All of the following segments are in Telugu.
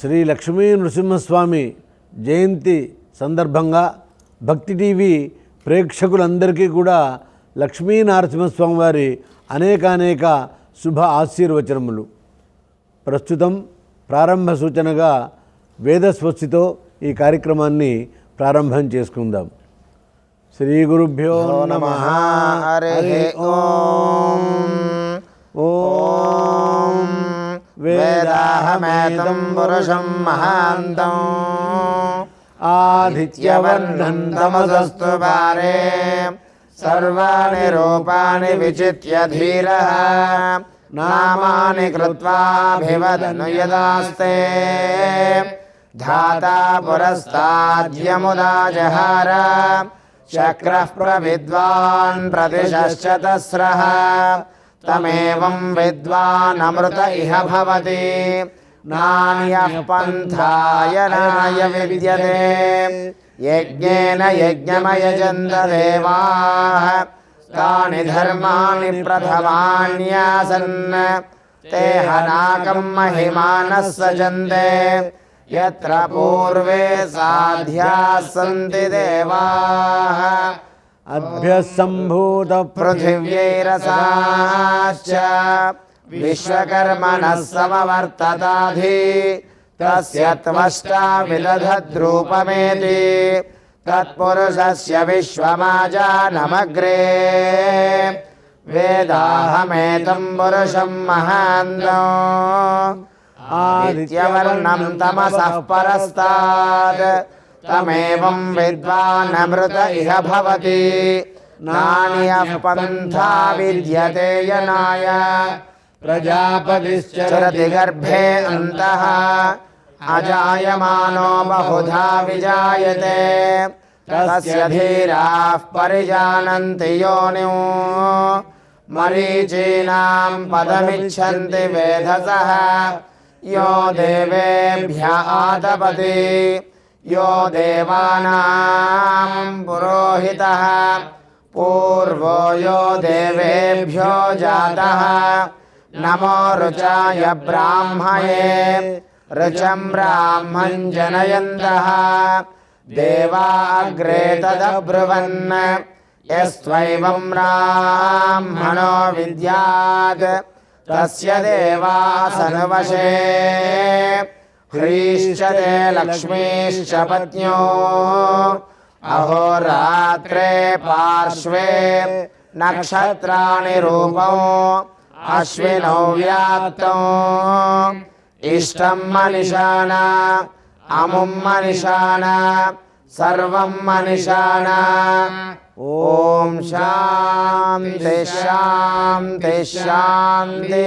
శ్రీ లక్ష్మీ నృసింహస్వామి జయంతి సందర్భంగా భక్తి టీవీ ప్రేక్షకులందరికీ కూడా లక్ష్మీ నరసింహస్వామి వారి అనేకానేక శుభ ఆశీర్వచనములు. ప్రస్తుతం ప్రారంభ సూచనగా వేదస్వస్తితో ఈ కార్యక్రమాన్ని ప్రారంభం చేసుకుందాం. శ్రీ గురుభ్యో నమ. హరి ఓం. ఓం. वेदाहमेतं पुरुषं महान्तम् आदित्यवर्णन्तमसस्तु पारे सर्वाणि रूपाणि विचित्य धीरः, नामानि कृत्वाभिवदनु यदास्ते। धाता पुरस्ताद्यमुदाजहार, शक्रः प्रविद्वान् प्रतिशश्चतस्रः। तमेवं विद्वानमृत इह भवति। नान्यः पन्थायनाय विद्यते। यज्ञेन यज्ञमयजन्त देवाः धर्माणि प्रथमान्यासन्। ते हनाकं महिमानः सजन्ते यत्र पूर्वे साध्याः सन्ति देवाः। अभ्यसंभूत सम्भूतपृथिव्यैरसाश्च विश्वकर्मणः समवर्तताधि तत्ष से विदधद्रूपमेति तत्पुरुषस्य विश्वमाजानमग्रे वेदाहमेतं पुरुषं महान्नो आदित्यवर्णं तमसः परस्तात् तमेवं विद्वानमृत इह भवति। नान्यः पन्था विद्यते यनाय। प्रजापतिश्चरति गर्भे अन्तः। अजायमानो बहुधा विजायते। तस्य धीराः परिजानन्ति योनिं मरीचीनां पदमिच्छन्ति वेधसः। यो देवेभ्य आतपति। यो देवानां पुरोहितः, पूर्वो यो देवेभ्यो जातः। नमो रुचाय ब्राह्मये ऋचं ब्राह्मं जनयन्तः। देवाग्रे तदब्रुवन्, यस्त्वैवं ब्राह्मणो विद्यात् तस्य देवासनवशे హ్రీశ్చ తే లక్ష్మీశ్చ పత్న్యో అహోరాత్రే పార్శ్వే నక్షత్రాణి రూపం అశ్వినో వ్యాప్తం ఇష్టం మనిషాన అముం మనిషాన సర్వం మనిషాన ఓం శాంతి శాంతి శాంతి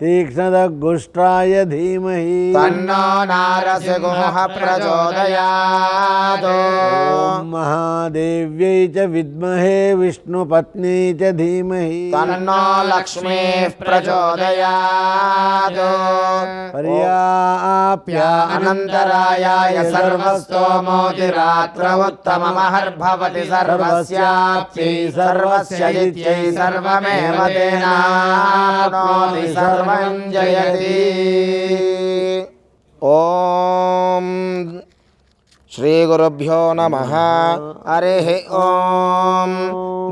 तीक्ष्णदगुष्ट्राय धीमहि तन्नो नारसिंहः प्रचोदयात् महादेव्यै च विद्महे विष्णुपत्न्यै च धीमहि तन्नो लक्ष्मीः प्रचोदयात् पर्याप्या अनन्तरायाय सर्वस्तोमोतिरात्रमुत्तममहर्भवति सर्वस्याप्त्यै सर्वस्य इत्यै सर्वमेव तेनाप्नोति सर्व जयति। ॐ श्रीगुरुभ्यो नमः। हरिः ॐ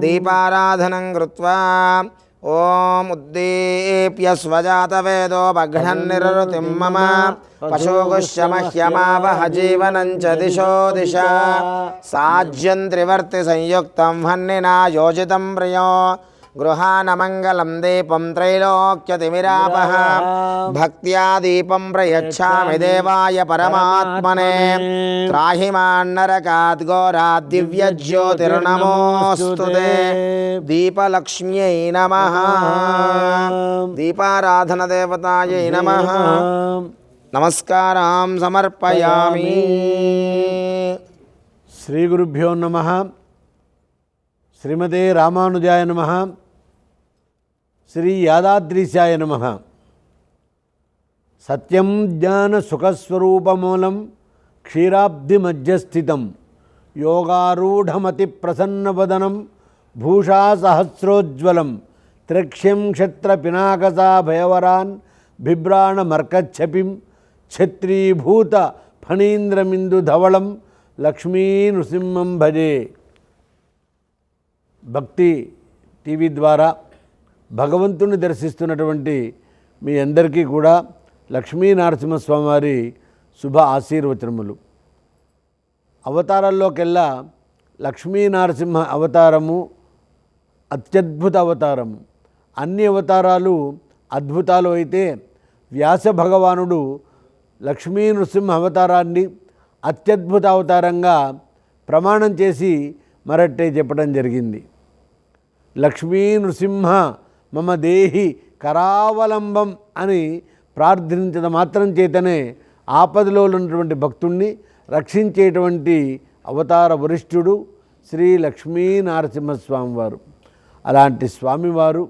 दीपाराधनं कृत्वा ॐ उद्दीप्य स्वजातवेदो बघ्नन्निरृतिं मम। पशुगुश्य मह्यमावह जीवनं च दिशो दिशा। साज्यं त्रिवर्तिसंयुक्तं हन्निना योजितं प्रियो। గృహానమంగళం దీపం త్రైలోక్యతిమిరాపహ. భక్త్యా దీపం ప్రయచ్చామి దేవాయ పరమాత్మనే. త్రాహి మాన్నరకాత్ ఘోరాత్ దివ్యజ్యోతిర్నమోస్తు దీపలక్ష్మ్యై నమ. దీపారాధన దేవతాయై నమ. నమస్కారాం సమర్పయామి. శ్రీ గురుభ్యో నమ. శ్రీమతే రామానుజాయ నమ. శ్రీ యాదాద్రీశాయ నమ. సత్యం జ్ఞాన సుఖస్వరూపమూలం క్షీరాబ్ది మధ్యస్థితం యోగారూఢమతి ప్రసన్నవదనం భూషా సహస్రోజ్వలం త్రక్ష్యం క్షత్ర పినాకసా భయవరాన్ బిభ్రాణ మర్కచ్చపిం ఛత్రీభూత ఫణీంద్రమిందు లక్ష్మీ నృసింహం భజే. భక్తి టీవీ ద్వారా భగవంతుని దర్శిస్తున్నటువంటి మీ అందరికీ కూడా లక్ష్మీ నరసింహస్వామివారి శుభ ఆశీర్వచనములు. అవతారాల్లోకెల్లా లక్ష్మీ నరసింహ అవతారము అత్యద్భుత అవతారము. అన్ని అవతారాలు అద్భుతాలు అయితే వ్యాస భగవానుడు లక్ష్మీ నృసింహ అవతారాన్ని అత్యద్భుత అవతారంగా ప్రమాణం చేసి మరట్టే చెప్పడం జరిగింది. లక్ష్మీ నృసింహ మమ దేహి కరావలంబం అని ప్రార్థించడం మాత్రం చేతనే ఆపదలో ఉన్నటువంటి భక్తుణ్ణి రక్షించేటువంటి అవతార వరిష్ఠుడు శ్రీ లక్ష్మీ నరసింహస్వామి వారు. అలాంటి స్వామివారు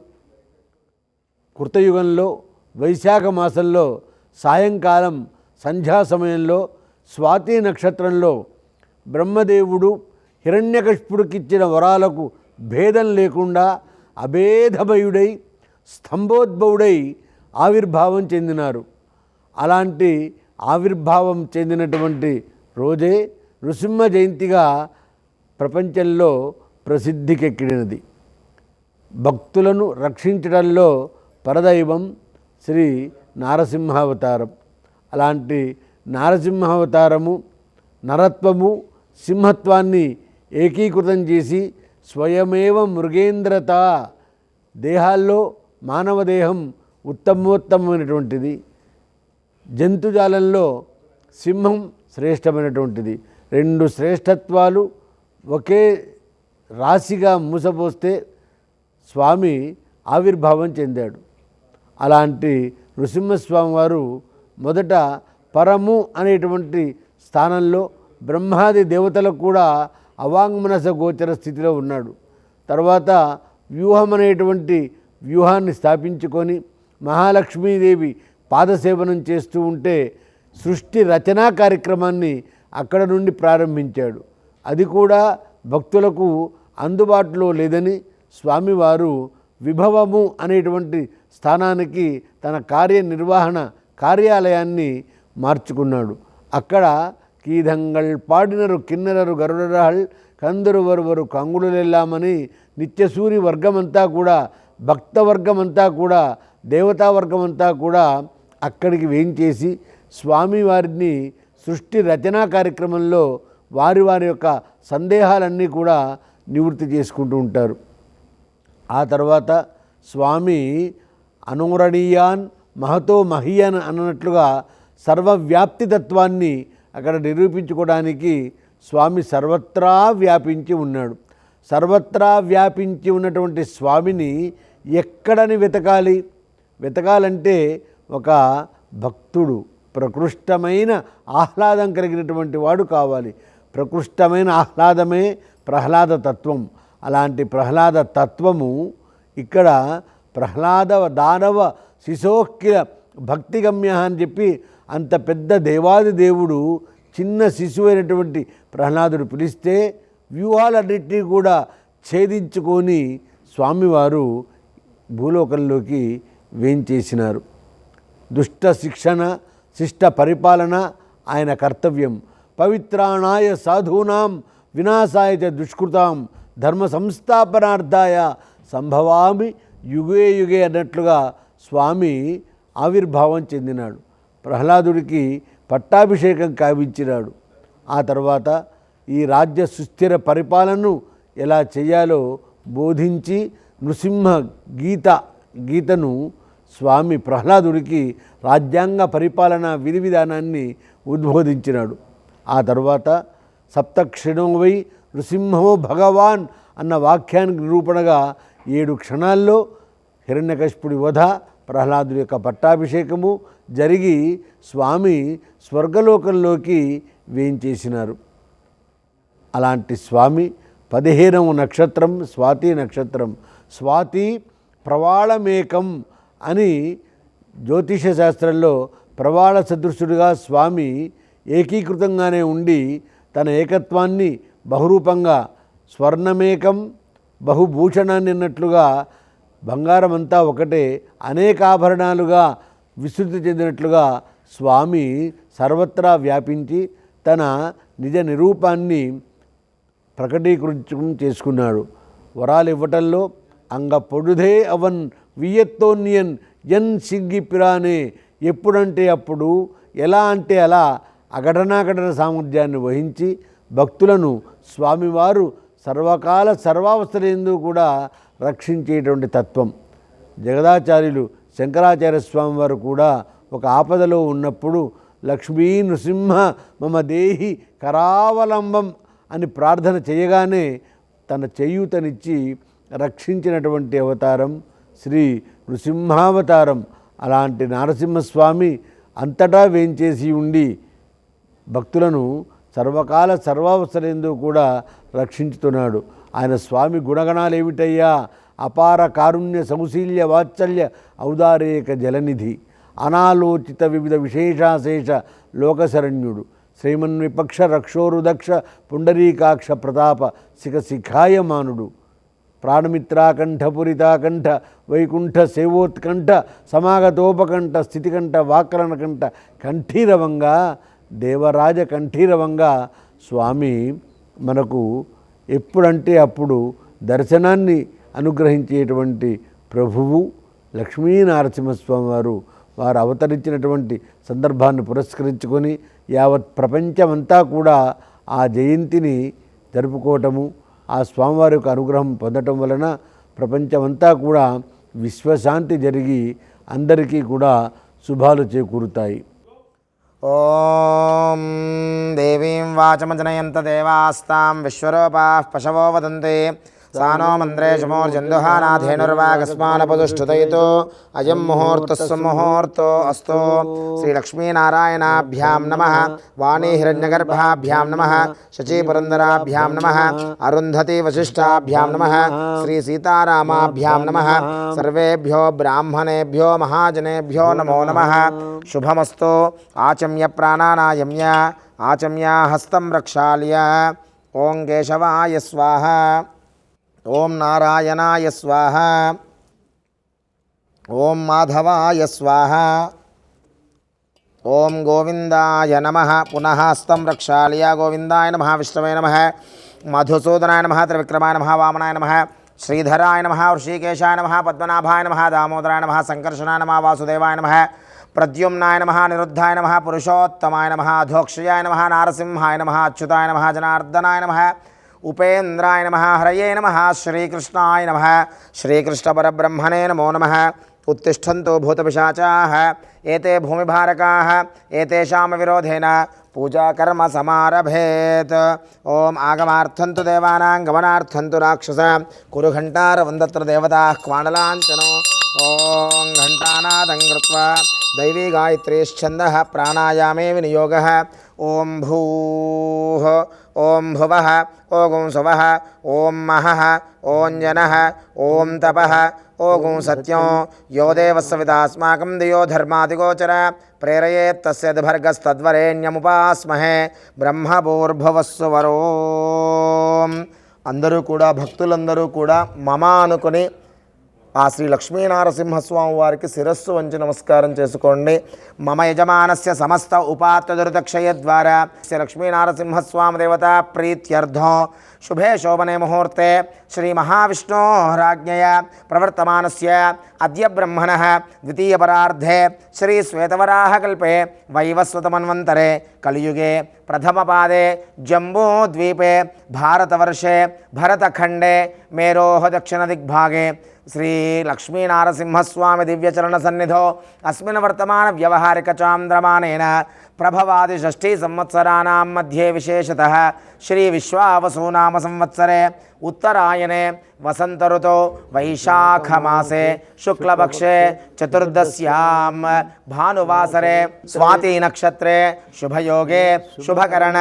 కృతయుగంలో వైశాఖ మాసంలో సాయంకాలం సంధ్యా సమయంలో స్వాతి నక్షత్రంలో బ్రహ్మదేవుడు హిరణ్యకష్పుడికిచ్చిన వరాలకు భేదం లేకుండా అభేదమయుడై స్తంభోద్భవుడై ఆవిర్భావం చెందినారు. అలాంటి ఆవిర్భావం చెందినటువంటి రోజే నృసింహ జయంతిగా ప్రపంచంలో ప్రసిద్ధికెక్కినది. భక్తులను రక్షించడంలో పరదైవం శ్రీ నారసింహావతారం. అలాంటి నారసింహావతారము నరత్వము సింహత్వాన్ని ఏకీకృతం చేసి స్వయమేవ మృగేంద్రత. దేహాల్లో మానవ దేహం ఉత్తమోత్తమైనటువంటిది. జంతుజాలంలో సింహం శ్రేష్టమైనటువంటిది. రెండు శ్రేష్టత్వాలు ఒకే రాశిగా మూసపోస్తే స్వామి ఆవిర్భావం చెందాడు. అలాంటి నృసింహస్వామి వారు మొదట పరము అనేటువంటి స్థానంలో బ్రహ్మాది దేవతలకు కూడా అవాంగ్మనస గోచర స్థితిలో ఉన్నాడు. తర్వాత వ్యూహం అనేటువంటి వ్యూహాన్ని స్థాపించుకొని మహాలక్ష్మీదేవి పాదసేవనం చేస్తూ ఉంటే సృష్టి రచనా కార్యక్రమాన్ని అక్కడ నుండి ప్రారంభించాడు. అది కూడా భక్తులకు అందుబాటులో లేదని స్వామివారు విభవము అనేటువంటి స్థానానికి తన కార్యనిర్వహణ కార్యాలయాన్ని మార్చుకున్నాడు. అక్కడ కీదంగల్ పాడినరు కిన్నెరరు గరుడరహల్ కందరు వరువరు కంగుడులెల్లామని నిత్యసూరి వర్గమంతా కూడా భక్త వర్గమంతా కూడా దేవతా వర్గమంతా కూడా అక్కడికి వేయించేసి స్వామివారిని సృష్టి రచనా కార్యక్రమంలో వారి వారి యొక్క సందేహాలన్నీ కూడా నివృత్తి చేసుకుంటూ ఉంటారు. ఆ తర్వాత స్వామి అనురణీయాన్ మహతో మహీయన్ అన్నట్లుగా సర్వవ్యాప్తి తత్వాన్ని అక్కడ నిరూపించుకోవడానికి స్వామి సర్వత్రా వ్యాపించి ఉన్నాడు. సర్వత్రా వ్యాపించి ఉన్నటువంటి స్వామిని ఎక్కడని వెతకాలి? వెతకాలంటే ఒక భక్తుడు ప్రకృష్టమైన ఆహ్లాదం కలిగినటువంటి వాడు కావాలి. ప్రకృష్టమైన ఆహ్లాదమే ప్రహ్లాద తత్వం. అలాంటి ప్రహ్లాద తత్వము ఇక్కడ ప్రహ్లాద దానవ శిశోక్కిల భక్తిగమ్య అని చెప్పి అంత పెద్ద దేవాది దేవుడు చిన్న శిశువు అయినటువంటి ప్రహ్లాదుడు పిలిస్తే వ్యూహాలన్నింటినీ కూడా ఛేదించుకొని స్వామివారు భూలోకంలోకి వేంచేసినారు. దుష్ట శిక్షణ శిష్ట పరిపాలన ఆయన కర్తవ్యం. పవిత్రాణాయ సాధూనాం వినాశాయ దుష్కృతాం ధర్మ సంస్థాపనార్థాయ సంభవామి యుగే యుగే అన్నట్లుగా స్వామి ఆవిర్భావం చెందినాడు. ప్రహ్లాదుడికి పట్టాభిషేకం కావించినాడు. ఆ తర్వాత ఈ రాజ్య సుస్థిర పరిపాలనను ఎలా చేయాలో బోధించి నృసింహ గీత గీతను స్వామి ప్రహ్లాదుడికి రాజ్యాంగ పరిపాలన విధి విధానాన్ని ఉద్బోధించినాడు. ఆ తర్వాత సప్తక్షణోవై నృసింహో భగవాన్ అన్న వాక్యానికి నిరూపణగా ఏడు క్షణాల్లో హిరణ్యకశిపుడి వధ ప్రహ్లాదుడి యొక్క పట్టాభిషేకము జరిగి స్వామి స్వర్గలోకంలోకి వేయించేసినారు. అలాంటి స్వామి పదిహేనవ నక్షత్రం స్వాతి నక్షత్రం స్వాతి ప్రవాళమేకం అని జ్యోతిష శాస్త్రంలో ప్రవాళ సదృశుడిగా స్వామి ఏకీకృతంగానే ఉండి తన ఏకత్వాన్ని బహురూపంగా స్వర్ణమేకం బహుభూషణాన్ని అన్నట్లుగా బంగారం అంతా ఒకటే అనేక ఆభరణాలుగా విస్తృతి చెందినట్లుగా స్వామి సర్వత్రా వ్యాపించి తన నిజ నిరూపాన్ని ప్రకటీకరించడం చేసుకున్నాడు. వరాలు ఇవ్వటంలో అంగ పొడుదే అవన్ వియత్తోన్యన్ ఎన్ సిగ్గి పిరానే ఎప్పుడంటే అప్పుడు ఎలా అంటే అలా అఘటనాఘటన సామర్థ్యాన్ని వహించి భక్తులను స్వామివారు సర్వకాల సర్వావస్థలందు కూడా రక్షించేటువంటి తత్వం. జగదాచార్యులు శంకరాచార్య స్వామి వారు కూడా ఒక ఆపదలో ఉన్నప్పుడు లక్ష్మీ నృసింహ మమ దేహి కరావలంబం అని ప్రార్థన చేయగానే తన చేయూతనిచ్చి రక్షించినటువంటి అవతారం శ్రీ నృసింహావతారం. అలాంటి నారసింహస్వామి అంతటా వేంచేసి ఉండి భక్తులను సర్వకాల సర్వావసరందు కూడా రక్షించుతున్నాడు. ఆయన స్వామి గుణగణాలు ఏమిటయ్యా అపార కారుణ్య సౌశీల్య వాత్సల్య ఔదారేక జలనిధి అనాలోచిత వివిధ విశేషాశేష లోకశరణ్యుడు శ్రీమన్విపక్ష రక్షోరుదక్ష పుండరీకాక్ష ప్రతాప శిఖ శిఖాయమానుడు ప్రాణమిత్రాకంఠపురితాకంఠ వైకుంఠ సేవోత్కంఠ సమాగతోపకంఠ స్థితికంఠ వాకరణకంఠ కంఠీరవంగా దేవరాజ కంఠీరవంగా స్వామి మనకు ఎప్పుడంటే అప్పుడు దర్శనాన్ని అనుగ్రహించేటువంటి ప్రభువు లక్ష్మీనారసింహస్వామి వారు వారు అవతరించినటువంటి సందర్భాన్ని పురస్కరించుకొని యావత్ ప్రపంచమంతా కూడా ఆ జయంతిని జరుపుకోవటము ఆ స్వామివారి యొక్క అనుగ్రహం పొందటం వలన ప్రపంచమంతా కూడా విశ్వశాంతి జరిగి అందరికీ కూడా శుభాలు చేకూరుతాయి. ॐ देवीं वाचमजनयन्त देवास्तां विश्वरूपाः पशवो वदन्ति सा नो मन्द्रे शमोर्जन्दुहानाधेनुर्वागस्मानपदुष्ठुतयितो अयं मुहूर्तः सुमुहूर्तो अस्तु। श्रीलक्ष्मीनारायणाभ्यां नमः। वाणीहिरण्यगर्भाभ्यां नमः। शचीपुरन्दराभ्यां नमः। अरुन्धती वसिष्ठाभ्यां नमः। श्रीसीतारामाभ्यां नमः। सर्वेभ्यो ब्राह्मणेभ्यो महाजनेभ्यो नमो नमः। शुभमस्तु। आचम्य प्राणानायम्य। आचम्य हस्तं प्रक्षाल्य ॐ केशवाय स्वाहा। ओम नारायणाय स्वाहा। ओम माधवाय स्वाहा। ओम गोविंदाय नमः। पुनः हस्तम रक्षालिया गोविंदाय नमः, विष्णुवे नमः, मधुसूदनाय नमः, त्रिविक्रमाय नमः, वामनाय नमः, श्रीधराय नमः, ऋषिकेशाय नमः, पद्मनाभाय नमः, दामोदराय नमः, संकर्षणाय नमः, वासुदेवाय नमः, प्रद्युम्नाय नमः, निरुद्धाय नमः, पुरुषोत्तमाय नमः, अधोक्षयाय नमः, नारसिंहाय नमः, अच्युताय नमः, जनार्दनाय नमः उपेन्द्राय नमः, हरये नमः, श्रीकृष्णाय नमः, श्रीकृष्णपरब्रह्मणे नमो नमः। उत्तिष्ठन्तु भूतपिशाचाः, एते भूमिभारकाः एतेषां विरोधेन पूजाकर्म समारभेत्। ॐ आगमार्थं तु देवानां गमनार्थं तु राक्षस कुरु घण्टारवन्दत्र देवताः क्वाणलाञ्चनो ॐ घण्टानादं कृत्वा दैवी गायत्रीश्छन्दः प्राणायामे विनियोगः। ॐ भूः ఓం భువ ఓగుం శువ ఓం మహ ఓం జన ఓం తప ఓగుం సత్యం. యో దేవస్వితాస్మాకం దియో ధర్మాదిగోచర ప్రేరయేత్తస్యద్భర్గస్తద్వరేణ్యముపాస్మహే బ్రహ్మభూర్భవస్సువరో అందరూ కూడా భక్తులందరూ కూడా మమ అనుకుని ఆ శ్రీ లక్ష్మీనారసింహస్వామి వారికి శిరస్సు వంచి నమస్కారం చేసుకోండి. మమ యజమానస్య సమస్త ఉపాత్త దురితక్షయ ద్వారా శ్రీ లక్ష్మీనారసింహస్వామి దేవత ప్రీత్యర్థం. శుభే శోభనే ముహూర్తే. శ్రీ మహావిష్ణోరాజ్ఞయ ప్రవర్తమానస్య అద్య బ్రహ్మణ ద్వితీయపరార్ధే శ్రీ శ్వేతవరాహకల్పే వైవస్వతమన్వంతరే. కలియుగే ప్రథమపాదే జంబూద్వీపే భారతవర్షే భరతఖండే. మేరోహ దక్షిణ దిగ్భాగే. శ్రీ లక్ష్మీనారసింహస్వామి దివ్యచరణ సన్నిధో అస్మిన్ వర్తమాన వ్యవహారిక చాంద్రమానేన. प्रभवादिषष्टिसंवत्सराणां मध्ये विशेषतः श्री विश्वावसूनाम संवत्सरे उत्तरायणे वसन्तऋतौ वैशाखमासे शुक्लपक्षे चतुर्दश्यां भानुवासरे स्वातिनक्षत्रे शुभयोगे शुभकरण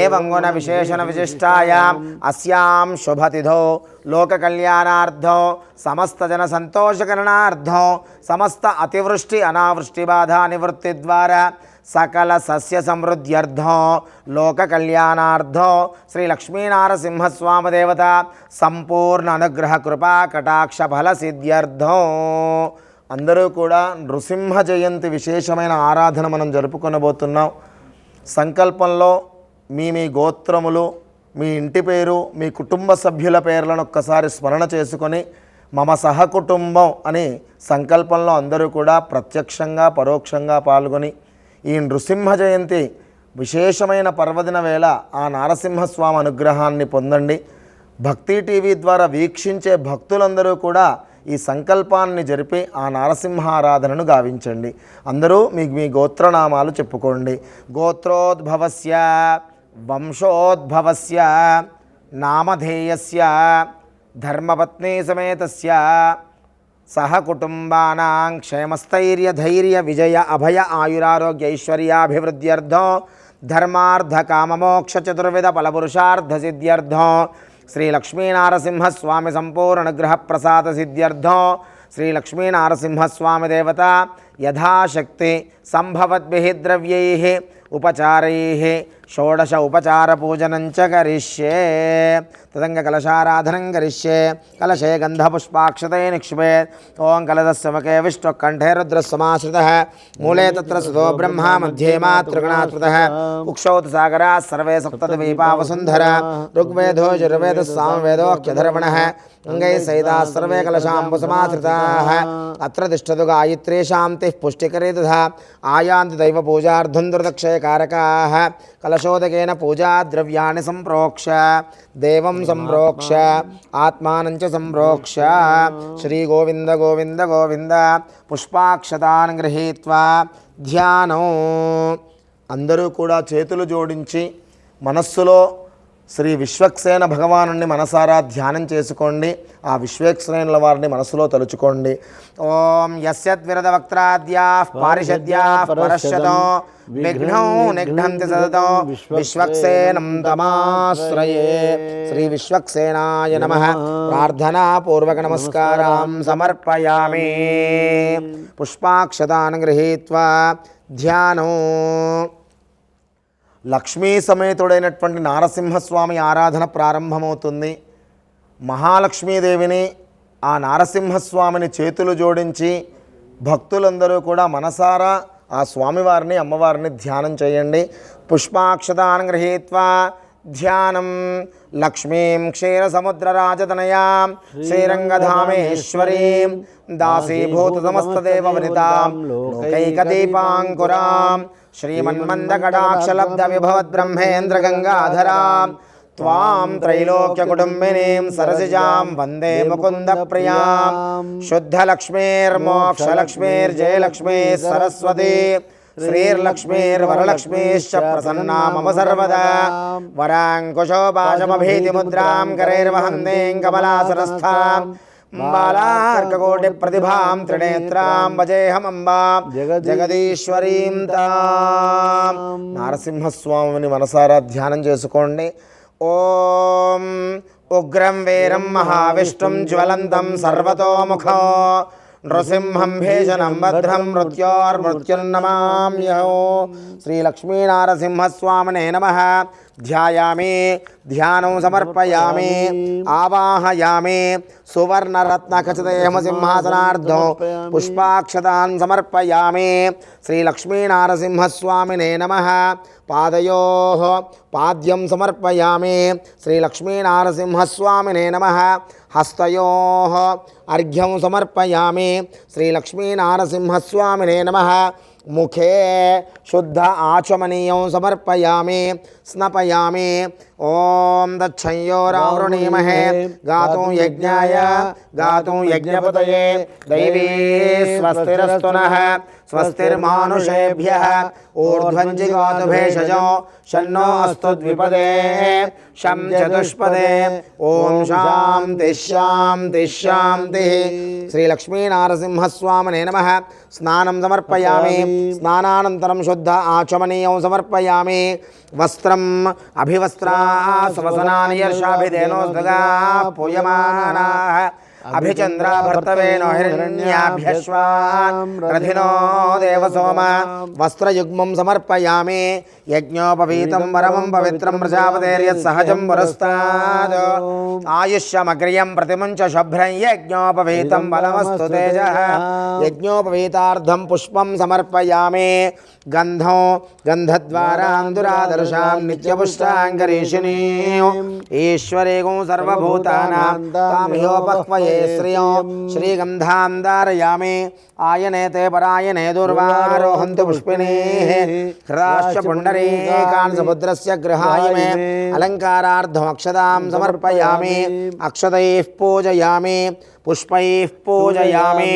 एवं गुणविशेषणविशिष्टायाम् अस्यां शुभतिथौ लोककल्याणार्थौ समस्तजनसन्तोषकरणार्थौ समस्त अतिवृष्टि अनावृष्टिबाधा निवृत्तिद्वारा సకల సస్య సమృద్ధ్యర్థం లోక కళ్యాణార్థం శ్రీ లక్ష్మీనారసింహస్వామి దేవత సంపూర్ణ అనుగ్రహ కృపా కటాక్ష ఫల సిద్ధ్యర్థం అందరూ కూడా నృసింహ జయంతి విశేషమైన ఆరాధన మనం జరుపుకొనబోతున్నాం. సంకల్పంలో మీ మీ గోత్రములు మీ ఇంటి పేరు మీ కుటుంబ సభ్యుల పేర్లను ఒక్కసారి స్మరణ చేసుకొని మమ సహకుటుంబం అని సంకల్పంలో అందరూ కూడా ప్రత్యక్షంగా పరోక్షంగా పాల్గొని ఈ నృసింహ జయంతి విశేషమైన పర్వదిన వేళ ఆ నారసింహస్వామి అనుగ్రహాన్ని పొందండి. భక్తి టీవీ ద్వారా వీక్షించే భక్తులందరూ కూడా ఈ సంకల్పాన్ని జరిపి ఆ నారసింహారాధనను గావించండి. అందరూ మీకు మీ గోత్రనామాలు చెప్పుకోండి. గోత్రోద్భవస్య వంశోద్భవస్య నామధేయస్య ధర్మపత్ని సమేతస్య सहकुटुम्बानां क्षेमस्थैर्यधैर्यविजय अभय आयुरारोग्यैश्वर्याभिवृद्ध्यर्थो धर्मार्थकाममोक्षचतुर्विधफलपुरुषार्थसिद्ध्यर्थो श्रीलक्ष्मीनारसिंहस्वामी सम्पूर्णग्रहप्रसादसिद्ध्यर्थो देवता यथाशक्ति सम्भवद्भिः द्रव्यैः उपचारैः षोडश उपचारपूजनञ्च करिष्ये, तदङ्गकलशाराधनं करिष्ये, कलशे गन्धपुष्पाक्षते निक्ष्पे, ॐ कलदस्समके विष्टुकण्ठे रुद्रस्समाश्रितः, मूले तत्र सुतो ब्रह्मा, मध्ये मातृगणात्मतः उक्षौत सागरा सर्वे सप्तद्वीपा वसुन्धर ऋग्वेदो, यजुर्वेदः सामवेदोऽख्यधर्मणः अङ्गैः सहिताः सर्वे कलशाम्बुसमाश्रिताः। अत्र तिष्ठतु गायत्री शान्तिः पुष्टिकरे दधा, आयान्ति दैवपूजार्धं दुर्दक्षयकारकाः कल కలశోదకేన పూజాద్రవ్యాన్ని సంప్రోక్ష దేవం సంప్రోక్ష ఆత్మానం చ సంప్రోక్ష. శ్రీ గోవింద గోవింద గోవింద పుష్పాక్షతాన్ గృహీత్వా ధ్యానం. అందరూ కూడా చేతులు జోడించి మనస్సులో శ్రీ విశ్వక్సేన భగవాను మనసారా ధ్యానం చేసుకోండి. ఆ విశ్వేక్సేనుల వారిని మనసులో తలుచుకోండి. ఓం యస్యద్విరద వక్త్రాద్యా పారిషద్యా పరశతో విఘ్నం నిఘ్నంతి విశ్వక్సేనం తమాశ్రయే శ్రీ విశ్వక్సేనాయ నమ ప్రార్థనా పూర్వక నమస్కారం సమర్పయామి పుష్పాక్షతాన్ గృహీత్వా ధ్యానం లక్ష్మీ సమేతుడైనటువంటి నారసింహస్వామి ఆరాధన ప్రారంభమవుతుంది మహాలక్ష్మీదేవిని ఆ నారసింహస్వామిని చేతులు జోడించి భక్తులందరూ కూడా మనసారా ఆ స్వామివారిని అమ్మవారిని ధ్యానం చేయండి. పుష్పాక్షతాన్ గృహీత్వా ధ్యానం. లక్ష్మీం క్షీరసముద్రరాజతనయాం శ్రీరంగధామేశ్వరీం. దాసీభూత సమస్తదేవవనితాం లోకైకదీపాంకురాం. శ్రీమన్మందకటాక్షలబ్ధ విభవద్బ్రహ్మేంద్ర గంగాధరాం త్వాం త్రైలోక్యకుటుంబినీం సరసిజాం వందే ముకుంద ప్రియాం శుద్ధలక్ష్మీర్మోక్షలక్ష్మీర్జయలక్ష్మీ సరస్వతి శ్రీర్లక్ష్మీర్వరలక్ష్మీశ్చ ప్రసన్నా మమ సర్వదా వరాంకుశోపాశమభీతిముద్రాం కరైర్వహందేం కమలాసరస్థాం బాలార్కకోటి ప్రతిభాం త్రినేత్రాం భజేహమంబాం జగదీశ్వరీం తాం నారసింహస్వామిని మనసారా ధ్యానం చేసుకోండి। ఓం ఉగ్రం వీరం మహావిష్ణుం జ్వలంతం సర్వతోముఖ నృసింహం భీషణం భద్రం మృత్యోర్మృత్యున్నమామ్యో శ్రీలక్ష్మీనారసింహస్వామినే నమ. ధ్యాయామి ధ్యానం సమర్పయామి ఆవాహయామి సువర్ణరత్నఖచితేమసింహాసనార్థం పుష్పాక్షతాన్ సమర్పయామి శ్రీలక్ష్మీనారసింహస్వామినే నమ పాదయో పాద్యం సమర్పయామి శ్రీలక్ష్మీనారసింహస్వామినే నమ హస్తయో అర్ఘ్యం సమర్పయామి శ్రీలక్ష్మీనారసింహస్వామినే నమ ముఖే శుద్ధ ఆచమనీయం సమర్పయామి స్నపయామి ఓం దక్షయోరావృణీమహే గాతుం యజ్ఞాయ గాతుం యజ్ఞపతయే దైవీ స్వస్తిరస్తు నః స్వస్తిర్మానుషేభ్య ఊర్ధ్వంజి గాతు భేషజో షన్నో అస్తు ద్విపదే శం చతుష్పదే ఓం శాంతి శాంతి శాంతి శ్రీ లక్ష్మీనారసింహస్వామినే నమ స్నానం సమర్పయామి शुद्ध आचमनीय समर्पयामि। वस्त्र अभिवस्त्रा अभिचंद्र भर्तवे अभिचन्द्रा भर्तवेनो हिरण्याभ्यश्वान्। रथिनो देवसोम, वस्त्रयुग्मं समर्पयामि। यज्ञोपवीतं परमं पवित्रं प्रजापतेर्यत्सहजं पुरस्ताद् आयुष्यमग्रियं प्रतिमं च शुभ्रं यज्ञोपवीतं बलमस्तु तेजः। यज्ञोपवीतार्धं पुष्पं समर्पयामि। गंधो गन्धद्वारान्दुरादर्शां नित्यपुष्टाङ्गरेशिनीं ईश्वरे गुं सर्वभूतानां తే పరాయణే దుర్వారోహంతు పుష్పిణీ హృదాశ్చ పుండరీకాన్ సముద్రస్య గృహాయ మే అలంకారార్థమక్షదాం సమర్పయామి అక్షతైః పూజయామి పుష్పైః పూజయామి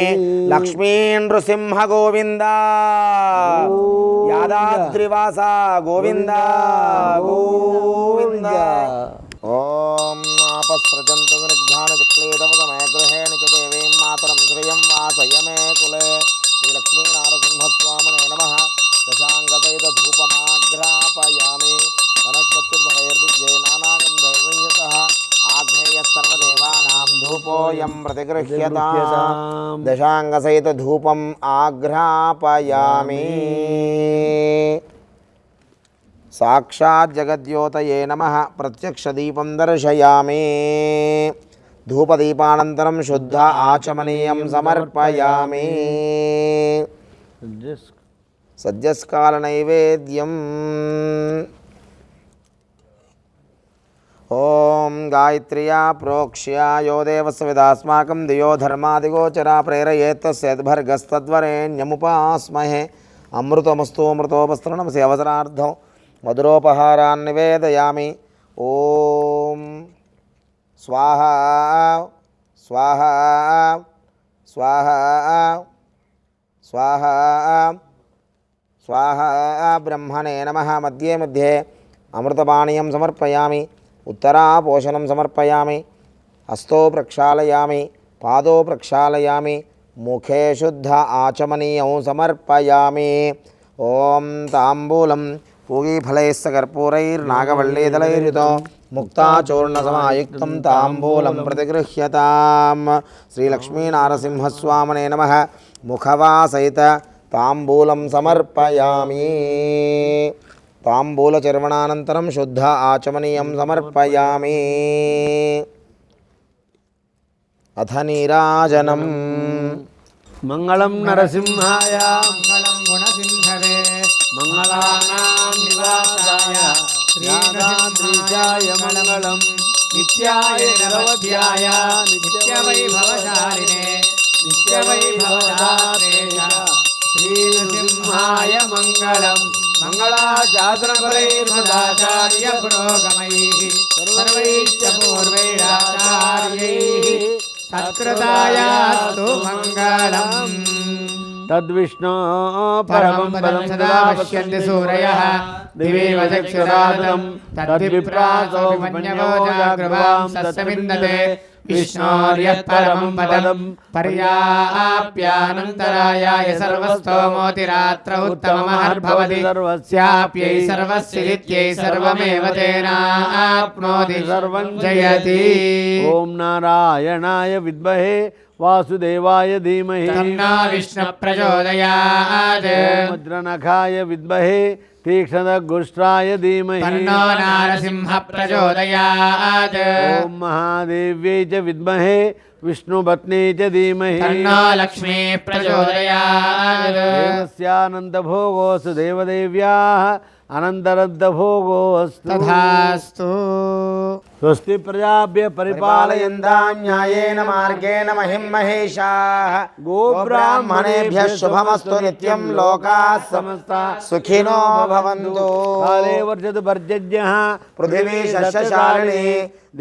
లక్ష్మీ నృసింహ గోవింద యాదాద్రివాస గోవింద గోవింద प्रजन्तु विनिघ्नानचक्लेदपदमेग्रहेण च देवीं मातरं श्रियं वासयमे कुले श्रीलक्ष्मीनारसिंहस्वामिने नमः दशाङ्गसहितधूपमाघ्रापयामि वनस्पत्युद्भवैर्दिव्ये नानागन्धैर्विंयतः आघ्रेयस्सर्वदेवानां धूपोऽयं प्रतिगृह्यता दशाङ्गसहितधूपम् आघ्रापयामि साक्षात् नम नमः। प्रत्यक्षदीपं दर्शयामि। धूपदीपान शुद्ध आचमनीयं सद्यस्काल नैवेद्यम ओम गायत्री प्रोक्ष्या, यो देवस्विदास्माकं दियो धर्मादिगोचरा प्रेरयेत्, तस्यद्भर्गस्तद्वरेण्यमुपास्महे। अमृतमस्तु अमृतोपस्तृणमसि अवसरार्धौ మధురోపహారాన్ని వేదయామి ఓం స్వాహ స్వాహ స్వాహ స్వాహ స్వాహ బ్రహ్మణే నమ. మధ్యే మధ్యే అమృతపానీయం సమర్పయామి. ఉత్తరాపోషణం సమర్పయామి. హస్తో ప్రక్షాళయామి. పాదో ప్రక్షాళయామి. ముఖే శుద్ధ ఆచమనీయం సమర్పయామి. ఓం తాంబూలం పూగీఫలైస్స కర్పూరైర్నాగవల్లీదలైరుతో ముక్తాచూర్ణసమాయుక్తం తాంబూలం ప్రతిగృహ్యతాం. శ్రీలక్ష్మీనారసింహస్వామనే నమ. ముఖవాసైత తాంబూలం సమర్పయామి. తాంబూలచర్వణానంతరం శుద్ధ ఆచమనీయం సమర్పయామి. అథ నీరాజనం. మంగళం నరసింహాయ. మంగళం గుణసింధవే మంగళానాం నివాసాయ శ్రీనాథాయ మంగళం. నిత్యాయ నిరవధ్యాయ నిత్యవైభవశాలినే నిత్యవైభవదాత్రేయ శ్రీనృసింహాయ మంగళం. మంగళాశాసనపరైర్మదాచార్య పురోగమైః సర్వైశ్చ పూర్వైరాచార్యైः సత్కృతాయాస్తు మంగళం. తద్విష్ణో పరమం పదం సదా పశ్యంతి సూరయः దివేవ చక్షురాదం తద్విప్రాసో మన్యవో జాగృవాం తస్మిన్నతే విష్ణోర్యత్పరమం పదం పర్యాప్యానంతరాయాయ సర్వస్తోమోతిరాత్ర ఉత్తమమహర్భవతి స్యాప్యై సర్వస్య సర్వమేవ తేనాప్నోతి సర్వం జయతి ఓం वासुदेवाय धीमहि। तन्ना विष्णु प्रचोदयात् मुद्रनखाय विद्महे तीक्ष्णदुष्ट्राय धीमहि। तन्नो नारसिंहप्रचोदयात्। ॐ महादेव्यै च विद्महे विष्णुपत्नी च धीमहि। तन्नो लक्ष्मी प्रचोदयात् देवस्यानन्दभोगोऽस्तु देवदेव्याः। अनन्तरद्धभोगो तथास्तु स्वस्ति प्रजाभ्य परिपालयन्ता न्यायेन मार्गेण महिं महेशाः गोब्राह्मणेभ्यः शुभमस्तु नित्यं लोकाः समस्ता सुखिनो भवन्तु काले वर्षतु वर्जज्ञः पृथिवी शस्यशालिनी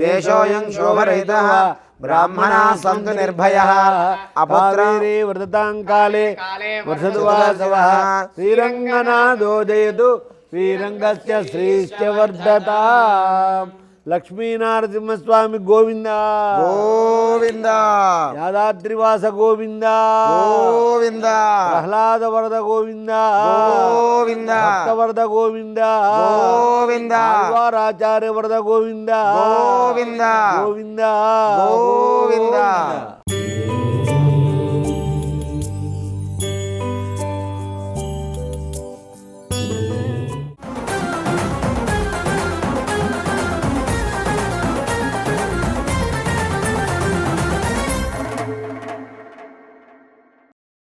देशोऽयं शोभरहितः ब्राह्मणा सन्तु निर्भयः अपुत्रे वर्धतां काले वर्षतु वासवः श्रीरङ्गनादो जयतु శ్రీరంగస్య శ్రీశ్చ వర్ధత లక్ష్మీనారసింహస్వామి గోవింద. గోవింద. యాదాద్రివాస గోవింద. గోవింద. ప్రహ్లాద వరద గోవింద. గోవింద. భక్తవరద గోవింద. గోవింద. ఆచార్య వరద గోవింద. గోవింద. గోవింద. గోవింద.